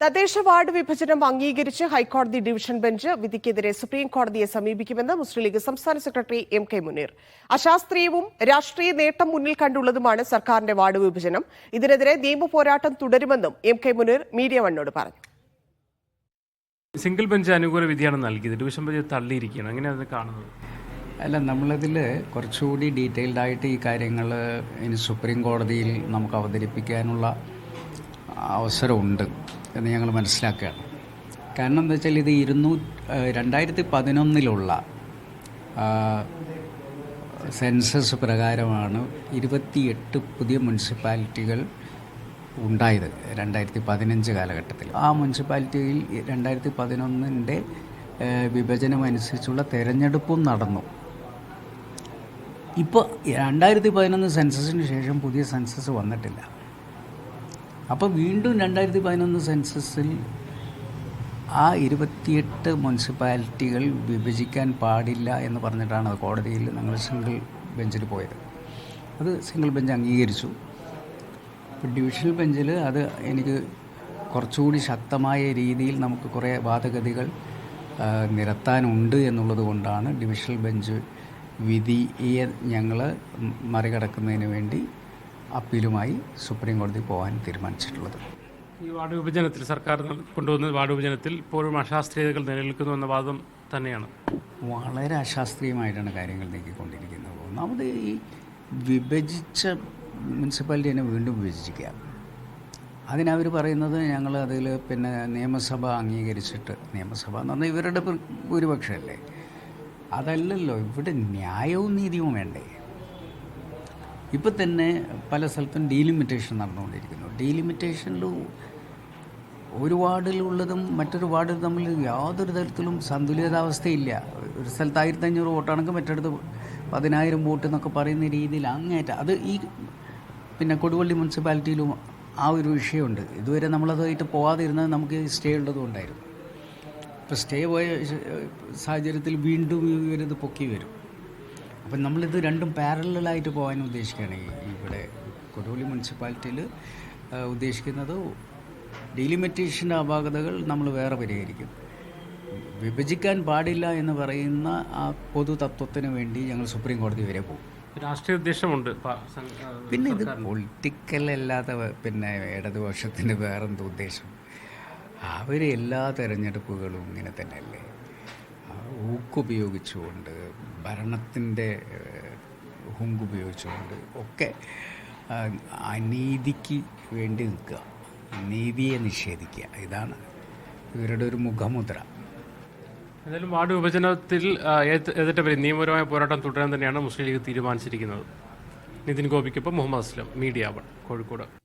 തദ്ദേശ വാർഡ് വിഭജനം അംഗീകരിച്ച് ഹൈക്കോടതി ഡിവിഷൻ ബെഞ്ച് വിധിക്കെതിരെ സുപ്രീം കോടതിയെ സമീപിക്കുമെന്ന് മുസ്ലിം ലീഗ് സംസ്ഥാന സെക്രട്ടറി എം കെ മുനീർ. അശാസ്ത്രീയവും രാഷ്ട്രീയ നേട്ടം മുന്നിൽ കണ്ടുള്ളതുമാണ് സർക്കാരിന്റെ വാർഡ് വിഭജനം. ഇതിനെതിരെ നിയമ പോരാട്ടം തുടരുമെന്നും എം കെ മുനീർ മീഡിയ വണ്ണോട് പറഞ്ഞു. സിംഗിൾ ബെഞ്ച് അനുകൂല വിധിയാണ് നൽകിയത്. ഡിവിഷൻ ബെഞ്ച് തള്ളിയിരിക്കുകയാണ്. എങ്ങനെയാണ് അത് കാണുന്നത്? അല്ല നമ്മളതിൽ കുറച്ചുകൂടി ഡീറ്റെയിൽഡ് ആയിട്ട് ഈ കാര്യങ്ങൾ ഇനി സുപ്രീം കോടതിയിൽ നമുക്ക് അവതരിപ്പിക്കാനുള്ള അവസരമുണ്ട്. എന്ന് ഞങ്ങൾ മനസ്സിലാക്കുകയാണ്. കാരണം എന്താ വെച്ചാൽ ഇത് ഇരുന്നൂ രണ്ടായിരത്തി പതിനൊന്നിലുള്ള സെൻസസ് പ്രകാരമാണ് ഇരുപത്തിയെട്ട് പുതിയ മുനിസിപ്പാലിറ്റികൾ ഉണ്ടായത് രണ്ടായിരത്തി പതിനഞ്ച് കാലഘട്ടത്തിൽ. ആ മുനിസിപ്പാലിറ്റിയിൽ രണ്ടായിരത്തി പതിനൊന്നിന്റെ വിഭജനം അനുസരിച്ചുള്ള തെരഞ്ഞെടുപ്പും നടന്നു. ഇപ്പോൾ രണ്ടായിരത്തി പതിനൊന്ന് സെൻസസിന് ശേഷം പുതിയ സെൻസസ് വന്നിട്ടില്ല. അപ്പോൾ വീണ്ടും രണ്ടായിരത്തി പതിനൊന്ന് സെൻസസിൽ ആ ഇരുപത്തിയെട്ട് മുനിസിപ്പാലിറ്റികൾ വിഭജിക്കാൻ പാടില്ല എന്ന് പറഞ്ഞിട്ടാണ് അത് കോടതിയിൽ ഞങ്ങൾ സിംഗിൾ ബെഞ്ചിൽ പോയത്. അത് സിംഗിൾ ബെഞ്ച് അംഗീകരിച്ചു. ഇപ്പോൾ ഡിവിഷണൽ ബെഞ്ചിൽ അത് എനിക്ക് കുറച്ചുകൂടി ശക്തമായ രീതിയിൽ നമുക്ക് കുറേ വാദഗതികൾ നിരത്താനുണ്ട് എന്നുള്ളത് കൊണ്ടാണ് ഡിവിഷണൽ ബെഞ്ച് വിധിയെ ഞങ്ങൾ മറികടക്കുന്നതിന് വേണ്ടി അപ്പീലുമായി സുപ്രീം കോടതി പോകാൻ തീരുമാനിച്ചിട്ടുള്ളത്. ഈ വാർഡ് വിഭജനത്തിൽ സർക്കാർ കൊണ്ടുവന്ന വാർഡ് വിഭജനത്തിൽ ഇപ്പോഴും അശാസ്ത്രീയതകൾ നിലനിൽക്കുന്നു എന്ന വാദം തന്നെയാണ്. വളരെ അശാസ്ത്രീയമായിട്ടാണ് കാര്യങ്ങൾ നീക്കിക്കൊണ്ടിരിക്കുന്നത്. ഒന്നാമത് ഈ വിഭജിച്ച മുനിസിപ്പാലിറ്റിനെ വീണ്ടും വിഭജിക്കുക. അതിനവർ പറയുന്നത് ഞങ്ങൾ അതിൽ പിന്നെ നിയമസഭ അംഗീകരിച്ചിട്ട് നിയമസഭ എന്ന് പറഞ്ഞാൽ ഇവരുടെ ഭൂരിപക്ഷമല്ലേ? അതല്ലല്ലോ ഇവിടെ ന്യായവും നീതിയും വേണ്ടേ? ഇപ്പം തന്നെ പല സ്ഥലത്തും ഡീലിമിറ്റേഷൻ നടന്നുകൊണ്ടിരിക്കുന്നു. ഡീലിമിറ്റേഷനിൽ ഒരു വാർഡിലുള്ളതും മറ്റൊരു വാർഡിൽ തമ്മിൽ യാതൊരു തരത്തിലും സന്തുലിതാവസ്ഥയില്ല. ഒരു സ്ഥലത്ത് ആയിരത്തി അഞ്ഞൂറ് വോട്ടാണെങ്കിൽ മറ്റടുത്ത് പതിനായിരം വോട്ട് എന്നൊക്കെ പറയുന്ന രീതിയിൽ അങ്ങേറ്റ അത് ഈ പിന്നെ കൊടുവള്ളി മുനിസിപ്പാലിറ്റിയിലും ആ ഒരു വിഷയമുണ്ട്. ഇതുവരെ നമ്മളതായിട്ട് പോകാതിരുന്നത് നമുക്ക് സ്റ്റേ ഉള്ളതും ഉണ്ടായിരുന്നു. ഇപ്പോൾ സ്റ്റേ പോയ സാഹചര്യത്തിൽ വീണ്ടും ഇവരിത് പൊക്കി വരും. അപ്പം നമ്മളിത് രണ്ടും പാരലായിട്ട് പോകാൻ ഉദ്ദേശിക്കുകയാണ് ഇവിടെ കൊടുവള്ളി മുനിസിപ്പാലിറ്റിയിൽ ഉദ്ദേശിക്കുന്നത് ഡീലിമിറ്റേഷന്റെ അപാകതകൾ നമ്മൾ വേറെ പരിഹരിക്കും. വിഭജിക്കാൻ പാടില്ല എന്ന് പറയുന്ന ആ പൊതു തത്വത്തിന് വേണ്ടി ഞങ്ങൾ സുപ്രീം കോടതി വരെ പോകും. രാഷ്ട്രീയ ഉദ്ദേശമുണ്ട്. പിന്നെ ഇത് പൊളിറ്റിക്കൽ അല്ലാത്ത പിന്നെ ഇടതുപക്ഷത്തിന്റെ വേറെന്തോ ഉദ്ദേശം. അവർ എല്ലാ തിരഞ്ഞെടുപ്പുകളും ഇങ്ങനെ തന്നെയല്ലേ? ഊക്കുപയോഗിച്ചുകൊണ്ട് ഭരണത്തിന്റെ ഹുങ്ക് ഉപയോഗിച്ചുകൊണ്ട് ഒക്കെ അനീതിക്ക് വേണ്ടി നിൽക്കുക. നീതിയെ നിഷേധിക്കുക. ഇതാണ് ഇവരുടെ ഒരു മുഖമുദ്ര. എന്തായാലും വാർഡ് വിഭജനത്തിൽ ഏത് പേര് നിയമപരമായ പോരാട്ടം തുടരാൻ തന്നെയാണ് മുസ്ലിം ലീഗ് തീരുമാനിച്ചിരിക്കുന്നത്. നിതിൻ ഗോപിക്കൊപ്പം മുഹമ്മദ് അസ്ലം മീഡിയ വൺ കോഴിക്കോട്.